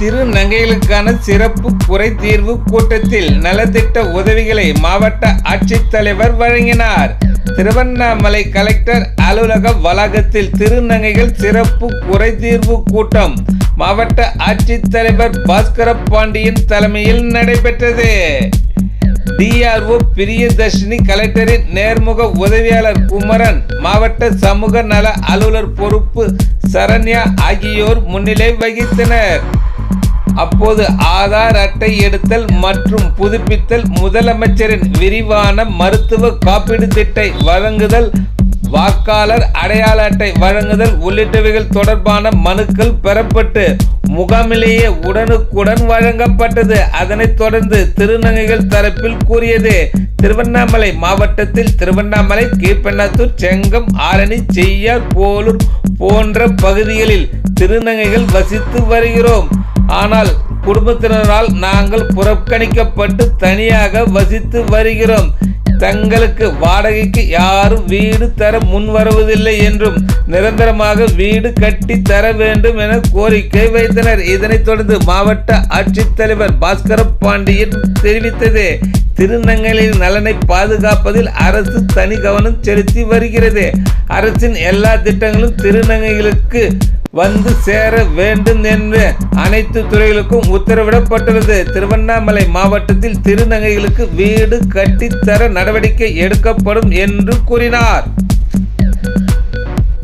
திருநங்கைகளுக்கான சிறப்பு குறை தீர்வு கூட்டத்தில் நலத்திட்ட உதவிகளை மாவட்ட ஆட்சித்தலைவர் வழங்கினார். திருவண்ணாமலை கலெக்டர் அலுவலக வளாகத்தில் திருநங்கைகள் சிறப்பு குறை தீர்வு கூட்டம் மாவட்ட ஆட்சித்தலைவர் பாஸ்கர பாண்டியன் தலைமையில் நடைபெற்றது. டிஆர்ஓ பிரியதர்ஷினி கலெக்டரின் நேர்முக உதவியாளர் குமரன் மாவட்ட சமூக நல அலுவலர் பொறுப்பு சரண்யா ஆகியோர் முன்னிலை வகித்தனர். அப்போது ஆதார் அட்டை எடுத்தல் மற்றும் புதுப்பித்தல் முதலமைச்சரின் விரிவான மருத்துவ காப்பீடு திட்டை வழங்குதல் வாக்காளர் அடையாள அட்டை வழங்குதல் உள்ளிட்டவைகள் தொடர்பான மனுக்கள் பெறப்பட்டு முகாமிலேயே உடனுக்குடன் வழங்கப்பட்டது. அதனைத் தொடர்ந்து திருநங்கைகள் தரப்பில் கூறியது திருவண்ணாமலை மாவட்டத்தில் திருவண்ணாமலை கீழ்பெண்ணாத்தூர் செங்கம் ஆரணி செய்யார் போலூர் போன்ற பகுதிகளில் திருநங்கைகள் வசித்து வருகிறோம். ஆனால் குடும்பத்தினரால் நாங்கள் புறக்கணிக்கப்பட்டு தனியாக வசித்து வருகிறோம். தங்களுக்கு வாடகைக்கு யாரும் வீடு தர முன் வருவதில்லை என்றும் நிரந்தரமாக வீடு கட்டி தர வேண்டும் என கோரிக்கை வைத்தனர். இதனைத் தொடர்ந்து மாவட்ட ஆட்சித்தலைவர் பாஸ்கர பாண்டியன் தெரிவித்தது. திருநங்கைகளின் நலனை பாதுகாப்பதில் அரசு தனி கவனம் செலுத்தி வருகிறது. அரசின் எல்லா திட்டங்களும் திருநங்கைகளுக்கு வந்து சேர வேண்டும் என்று அனைத்து துறைகளுக்கும் உத்தரவிடப்பட்டுள்ளது. திருவண்ணாமலை மாவட்டத்தில் திருநங்கைகளுக்கு வீடு கட்டித்தர நடவடிக்கை எடுக்கப்படும் என்று கூறினார்.